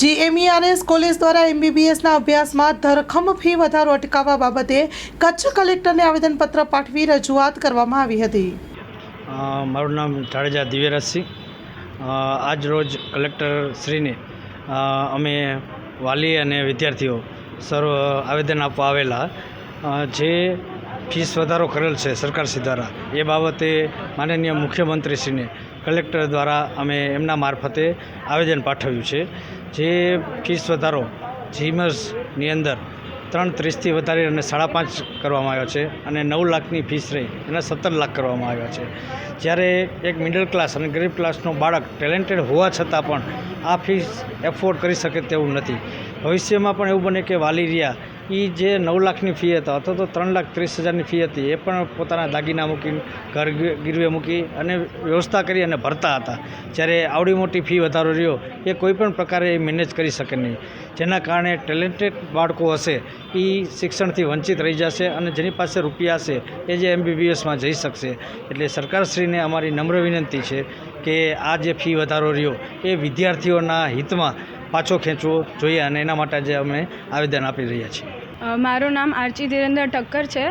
GMERS college દ્વારા એમબીબીએસના અભ્યાસમાં ધરખમ ફી વધારો અટકાવવા બાબતે કચ્છ કલેક્ટરને આવેદનપત્ર પાઠવી રજૂઆત કરવામાં આવી હતી. મારું નામ જાડેજા દિવ્યરાજસિંહ. આજ રોજ કલેક્ટર શ્રીને અમે વાલી અને વિદ્યાર્થીઓ સર્વ આવેદન આપવા આવેલા. જે ફીસ વધારો કરેલ છે સરકારશ્રી દ્વારા. એ બાબતે માનનીય મુખ્યમંત્રીશ્રીને કલેક્ટર દ્વારા અમે એમના મારફતે આવેદન પાઠવ્યું છે. જે ફીસ વધારો જીમર્સની અંદર ત્રણ ત્રીસથી વધારી અને સાડા પાંચ કરવામાં આવ્યો છે અને નવ લાખની ફીસ રહી એને સત્તર લાખ કરવામાં આવ્યા છે. જ્યારે એક મિડલ ક્લાસ અને ગરીબ ક્લાસનો બાળક ટેલેન્ટેડ હોવા છતાં પણ આ ફીસ એફોર્ડ કરી શકે તેવું નથી. ભવિષ્યમાં પણ એવું બને કે વાલી રહ્યા એ જે નવ લાખની ફી હતા, અથવા તો ત્રણ લાખ ત્રીસ હજારની ફી હતી, એ પણ પોતાના દાગીના મૂકીને, ઘર ગીરવે મૂકી અને વ્યવસ્થા કરી અને ભરતા હતા. જ્યારે આવડી મોટી ફી વધારો રહ્યો, એ કોઈપણ પ્રકારે એ મેનેજ કરી શકે નહીં. જેના કારણે ટેલેન્ટેડ બાળકો હશે એ શિક્ષણથી વંચિત રહી જશે અને જેની પાસે રૂપિયા હશે, એ જે એમબીબીએસમાં જઈ શકશે. એટલે સરકારશ્રીને અમારી નમ્ર વિનંતી છે કે આ જે ફી વધારો રહ્યો, એ વિદ્યાર્થીઓના હિતમાં પાછો ખેંચવો જોઈએ અને એના માટે આજે અમે આવેદન આપી રહ્યા છીએ. મારું નામ આરચી ધીરેન્દ્ર ઠક્કર છે.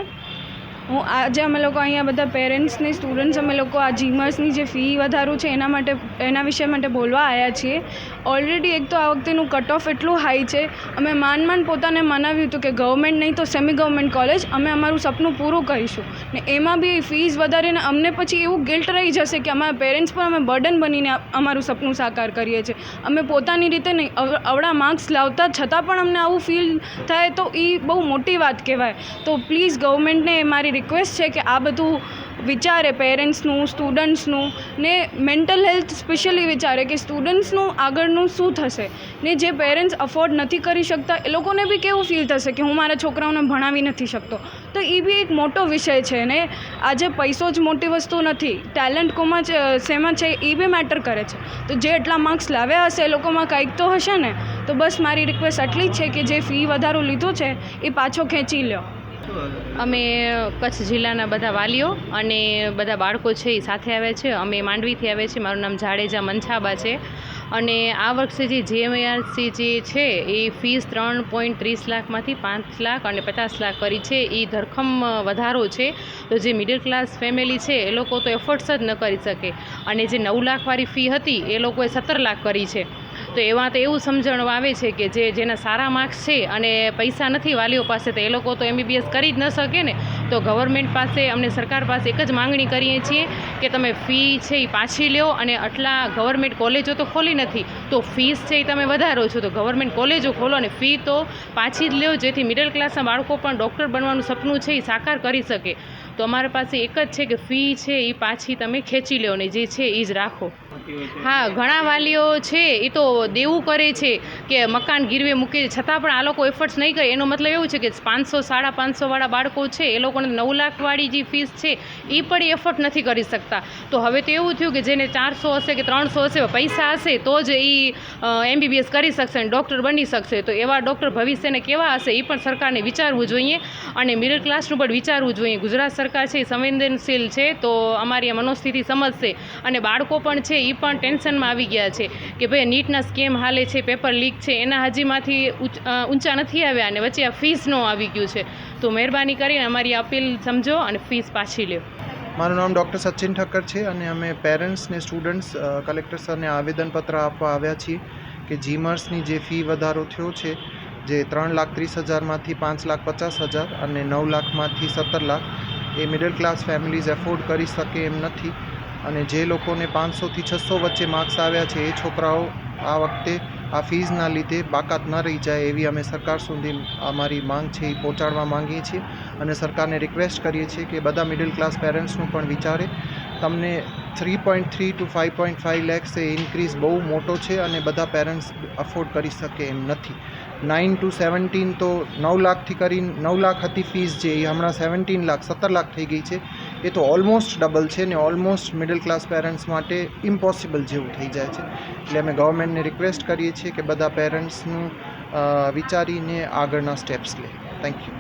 હું આજે અમે લોકો અહીંયા બધા પેરેન્ટ્સને સ્ટુડન્ટ્સ અમે લોકો આ જીમર્સની જે ફી વધારું છે એના માટે, એના વિષય માટે બોલવા આવ્યા છીએ. ઓલરેડી એક તો આ વખતેનું કટ ઓફ એટલું હાઈ છે. અમે માંડ માંડ પોતાને મનાવ્યું હતું કે ગવર્મેન્ટ નહીં તો સેમી ગવર્મેન્ટ કોલેજ અમે અમારું સપનું પૂરું કરીશું. ને એમાં બી ફીસ વધારીને અમને પછી એવું ગિલ્ટ રહી જશે કે અમારા પેરેન્ટ્સ પણ અમે બર્ડન બનીને અમારું સપનું સાકાર કરીએ છીએ. અમે પોતાની રીતે નહીં, અવ- અવળા માર્ક્સ લાવતા છતાં પણ અમને આવું ફીલ થાય તો એ બહુ મોટી વાત કહેવાય. તો પ્લીઝ ગવર્મેન્ટને મારી રિક્વેસ્ટ છે કે આ બધું વિચારે પેરેન્ટ્સનું સ્ટુડન્ટ્સનું ને મેન્ટલ હેલ્થ સ્પેશિયલી વિચારે કે સ્ટુડન્ટ્સનું આગળનું શું થશે? ને જે પેરેન્ટ્સ અફોર્ડ નથી કરી શકતા, એ લોકોને બી કેવું ફીલ થશે કે હું મારા છોકરાઓને ભણાવી નથી શકતો? તો એ બી એક મોટો વિષય છે ને આજે પૈસો જ મોટી વસ્તુ નથી. ટેલેન્ટ કોમાં શેમાં છે એ બી મેટર કરે છે. તો જે એટલા માર્ક્સ લાવ્યા હશે, એ લોકોમાં કંઈક તો હશે ને? તો બસ મારી રિક્વેસ્ટ આટલી જ છે કે જે ફી વધારો લીધો છે, એ પાછો ખેંચી લ્યો. અમે કચ્છ જિલ્લાના બધા વાલીઓ અને બધા બાળકો છે એ સાથે આવ્યા છે. અમે માંડવીથી આવ્યા છીએ મારું નામ જાડેજા મનછાબા છે. અને આ વર્ષે જે જીએમઆરસી જે છે એ ફીસ ત્રણ પોઈન્ટ ત્રીસ લાખમાંથી પાંચ લાખ અને પચાસ લાખ કરી છે. એ ધરખમ વધારો છે. તો જે મિડલ ક્લાસ ફેમિલી છે એ લોકો તો એફર્ટ્સ જ ન કરી શકે. અને જે નવ લાખવાળી ફી હતી એ લોકોએ સત્તર લાખ કરી છે. તો એમાં તો એવું સમજણ આવે છે કે જે જેના સારા માર્ક્સ છે અને પૈસા નથી વાલીઓ પાસે, તો એ લોકો તો એમબીબીએસ કરી જ ન શકે ને. તો ગવર્મેન્ટ પાસે, અમને સરકાર પાસે એક જ માંગણી કરીએ છીએ કે તમે ફી છે એ પાછી લ્યો અને આટલા ગવર્મેન્ટ કોલેજો તો ખોલી નથી. તો ફીસ છે એ તમે વધારો છો, તો ગવર્મેન્ટ કોલેજો ખોલો અને ફી તો પાછી જ લ્યો, જેથી મિડલ ક્લાસના બાળકો પણ ડૉક્ટર બનવાનું સપનું છે એ સાકાર કરી શકે. તો અમારા પાસે એક જ છે કે ફી છે એ પાછી તમે ખેંચી લ્યો ને જે છે એ જ રાખો. હા, ઘણા વાલીઓ છે એ તો દેવું કરે છે કે મકાન ગીરવે મૂકે છતાં પણ આ લોકો એફર્ટ્સ નહીં કરે. એનો મતલબ એવું છે કે પાંચસો, સાડા પાંચસોવાળા બાળકો છે, એ લોકોને નવ લાખવાળી જે ફીસ છે એ પણ એફર્ટ નથી કરી શકતા. તો હવે તો એવું થયું કે જેને ચારસો હશે કે ત્રણસો હશે પૈસા હશે, તો જ એ એમબીબીએસ કરી શકશે અને ડૉક્ટર બની શકશે. તો એવા ડૉક્ટર ભવિષ્યને કેવા હશે એ પણ સરકારને વિચારવું જોઈએ અને મિડલ ક્લાસનું પણ વિચારવું જોઈએ. ગુજરાત સરકાર છે એ સંવેદનશીલ છે, તો અમારી આ મનોસ્થિતિ સમજશે. અને બાળકો પણ છે એ પણ ટેન્શનમાં આવી ગયા છે કે ભાઈ નીટના સ્કેમ હાલે છે, પેપર લીક છે, એના હજીમાંથી ઊંચા નથી આવ્યા અને વચ્ચે આ ફીસનો આવી ગયું છે. તો મહેરબાની કરીને અમારી અપીલ સમજો અને ફીસ પાછી લ્યો. મારું નામ ડૉક્ટર સચિન ઠક્કર છે અને અમે પેરેન્ટ્સ ને સ્ટુડન્ટ્સ કલેક્ટર સરને આવેદનપત્ર આપવા આવ્યા છીએ કે જીમર્સની જે ફી વધારો થયો છે, જે ત્રણ લાખ ત્રીસ હજારમાંથી પાંચ લાખ પચાસ હજાર અને નવ લાખમાંથી સત્તર લાખ એ મિડલ ક્લાસ ફેમિલીઝ એફોર્ડ કરી શકે એમ નથી. અને જે લોકોને પાંચસોથી છસો વચ્ચે માર્ક્સ આવ્યા છે, એ છોકરાઓ આ વખતે આ ફીઝના લીધે બાકાત ન રહી જાય એવી અમે સરકાર સુધી અમારી માંગ છે, એ પહોંચાડવા માંગીએ છીએ. અને સરકારને રિક્વેસ્ટ કરીએ છીએ કે બધા મિડલ ક્લાસ પેરેન્ટ્સનું પણ વિચારે. તમને three point three two five point five lakhs એ ઇન્ક્રીઝ બહુ મોટો છે અને બધા પેરેન્ટ્સ અફોર્ડ કરી શકે એમ નથી. નાઇન ટુ સેવન્ટીન તો નવ લાખથી કરીને નવ લાખ હતી ફીસ જે, એ હમણાં સેવન્ટીન લાખ, સત્તર લાખ થઈ ગઈ છે. એ તો ઓલમોસ્ટ ડબલ છે ને ઓલમોસ્ટ મિડલ ક્લાસ પેરેન્ટ્સ માટે ઇમ્પોસિબલ જેવું થઈ જાય છે. એટલે અમે ગવર્મેન્ટને રિક્વેસ્ટ કરીએ છીએ કે બધા પેરેન્ટ્સનું વિચારીને આગળના સ્ટેપ્સ લે. Thank you